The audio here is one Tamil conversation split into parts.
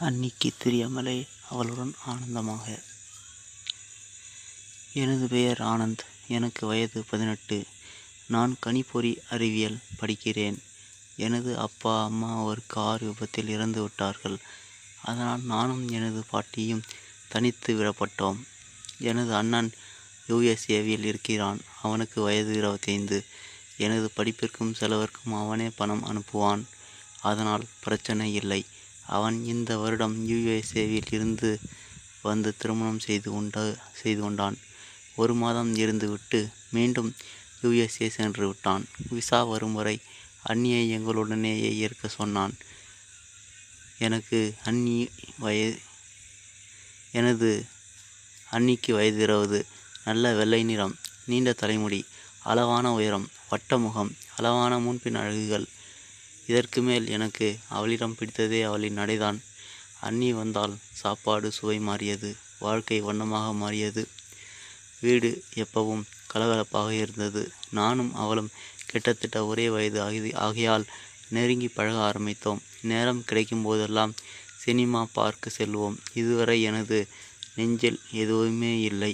அன்னிக்கு தெரியாமலே அவளுடன் ஆனந்தமாக. எனது பெயர் ஆனந்த். எனக்கு வயது பதினெட்டு. நான் கணிப்பொறி அறிவியல் படிக்கிறேன். எனது அப்பா அம்மா ஒரு கார் விபத்தில் இறந்து விட்டார்கள். அதனால் நானும் எனது பாட்டியும் தனித்து விடப்பட்டோம். எனது அண்ணன் யுஎஸ்ஏவில் இருக்கிறான். அவனுக்கு வயது இருபத்தைந்து. எனது படிப்பிற்கும் செலவிற்கும் அவனே பணம் அனுப்புவான். அதனால் பிரச்சனை இல்லை. அவன் இந்த வருடம் யுஎஸ்ஏவில் இருந்து வந்து திருமணம் செய்து கொண்ட செய்து கொண்டான். ஒரு மாதம் இருந்துவிட்டு மீண்டும் யுஎஸ்ஏ சென்று விட்டான். விசா வரும் வரை அண்ணியை எங்களுடனேயே இருக்க சொன்னான். எனக்கு அண்ணி வய எனது அன்னிக்கு வயது இருபது நல்ல வெள்ளை நிறம் நீண்ட தலைமுடி அளவான உயரம் வட்ட முகம் அளவான முன்பின் அழகுகள் இதற்கு மேல் எனக்கு அவளிடம் பிடித்ததே அவளின் நடைதான். அண்ணி வந்தால் சாப்பாடு சுவை மாறியது வாழ்க்கை வண்ணமாக மாறியது. வீடு எப்பவும் கலகலப்பாக இருந்தது. நானும் அவளும் கிட்டத்தட்ட ஒரே வயது ஆகி ஆகையால் நெருங்கி பழக ஆரம்பித்தோம். நேரம் கிடைக்கும் போதெல்லாம் சினிமா பார்க்க செல்வோம். இதுவரை எனது நெஞ்சில் எதுவுமே இல்லை.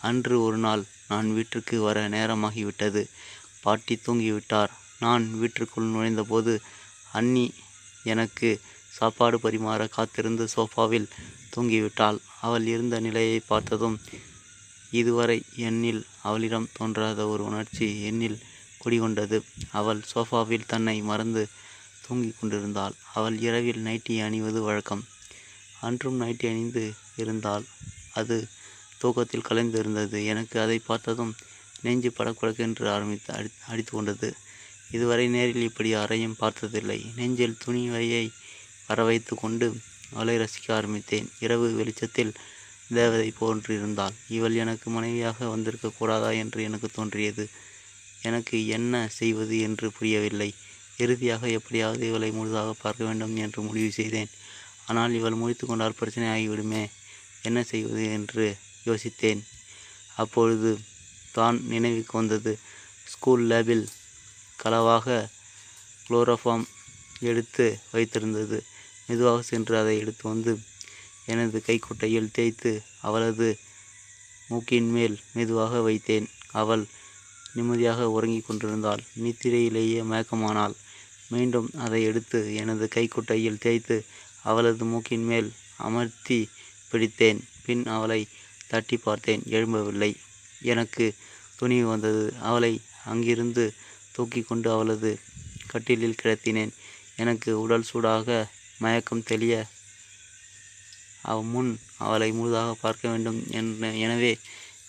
அன்று ஒரு நாள் நான் வீட்டிற்கு வர நேரமாகிவிட்டது. பாட்டி தூங்கிவிட்டார். நான் வீட்டிற்குள் நுழைந்தபோது அண்ணி எனக்கு சாப்பாடு பரிமாற காத்திருந்து சோஃபாவில் தூங்கிவிட்டாள். அவள் இருந்த நிலையை பார்த்ததும் இதுவரை என்னில் அவளிடம் தோன்றாத ஒரு உணர்ச்சி என்னில் குடிகொண்டது. அவள் சோஃபாவில் தன்னை மறந்து தூங்கிக் கொண்டிருந்தாள். அவள் இரவில் நைட்டி அணிவது வழக்கம். அன்றும் நைட்டி அணிந்து இருந்தால் அது தூக்கத்தில் கலைந்து இருந்தது எனக்கு அதை பார்த்ததும் நெஞ்சு படக்குழக்கென்று ஆரம்பித்து அடி அடித்து கொண்டது. இதுவரை நேரில் இப்படி யாரையும் பார்த்ததில்லை. நெஞ்சில் துணி வழியை வரவைத்து கொண்டு அவளை ரசிக்க ஆரம்பித்தேன். இரவு வெளிச்சத்தில் தேவதை போன்றிருந்தாள். இவள் எனக்கு மனைவியாக வந்திருக்க கூடாதா என்று எனக்கு தோன்றியது. எனக்கு என்ன செய்வது என்று புரியவில்லை. இறுதியாக எப்படியாவது இவளை முழுதாக பார்க்க வேண்டும் என்று முடிவு செய்தேன். ஆனால் இவள் முடித்து கொண்டால் பிரச்சனை ஆகிவிடுமே. என்ன செய்வது என்று யோசித்தேன். அப்பொழுது தான் நினைவுக்கு வந்தது. ஸ்கூல் லேபில் களவாக குளோரோஃபார்ம் எடுத்து வைத்திருந்தது. மெதுவாக சென்று அதை எடுத்து வந்து எனது கைக்குட்டையில் தேய்த்து அவளது மூக்கின் மேல் மெதுவாக வைத்தேன். அவள் நிம்மதியாக உறங்கிக் கொண்டிருந்தாள். நித்திரையிலேயே மயக்கமானாள். மீண்டும் அதை எடுத்து எனது கைக்குட்டையில் தேய்த்து அவளது மூக்கின் மேல் அமர்த்தி பிடித்தேன். பின் அவளை தட்டி பார்த்தேன். எழும்பவில்லை. எனக்கு துணிவு வந்தது. அவளை அங்கிருந்து தூக்கி கொண்டு அவளது கட்டிலில் கிடத்தினேன். எனக்கு உடல் சூடாக மயக்கம் தெளிய அவ முன் அவளை முழுதாக பார்க்க வேண்டும் என்ற எனவே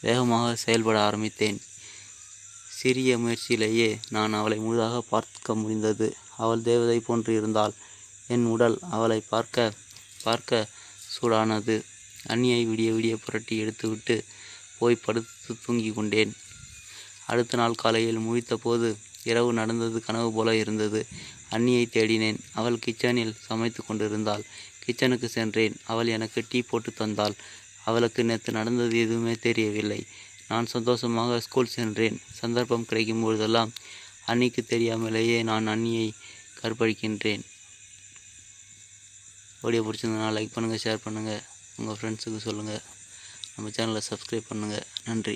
வேகமாக செயல்பட ஆரம்பித்தேன். சிறிய முயற்சியிலேயே நான் அவளை முழுதாக பார்க்க முடிந்தது. அவள் தேவதை போன்று இருந்தால் என் உடல் அவளை பார்க்க பார்க்க சூடானது. அண்ணியை விடிய விடிய புரட்டி எடுத்துவிட்டு போய் படுத்து தூங்கி கொண்டேன் அடுத்த நாள் காலையில் முழித்தபோது இரவு நடந்தது கனவு போல இருந்தது. அன்னியை தேடினேன். அவள் கிச்சனில் சமைத்து கொண்டிருந்தாள். கிச்சனுக்கு சென்றேன். அவள் எனக்கு டீ போட்டு தந்தாள். அவளுக்கு நேற்று நடந்தது எதுவுமே தெரியவில்லை. நான் சந்தோஷமாக ஸ்கூல் சென்றேன். சந்தர்ப்பம் கிடைக்கும் பொழுதெல்லாம் அன்னிக்கு தெரியாமலேயே நான் அன்னியை கற்பழிக்கின்றேன். வீடியோ பிடிச்சிருந்தனா லைக் பண்ணுங்கள் ஷேர் பண்ணுங்கள் உங்கள் ஃப்ரெண்ட்ஸுக்கு சொல்லுங்கள் நம்ம சேனலை சப்ஸ்கிரைப் பண்ணுங்கள் நன்றி.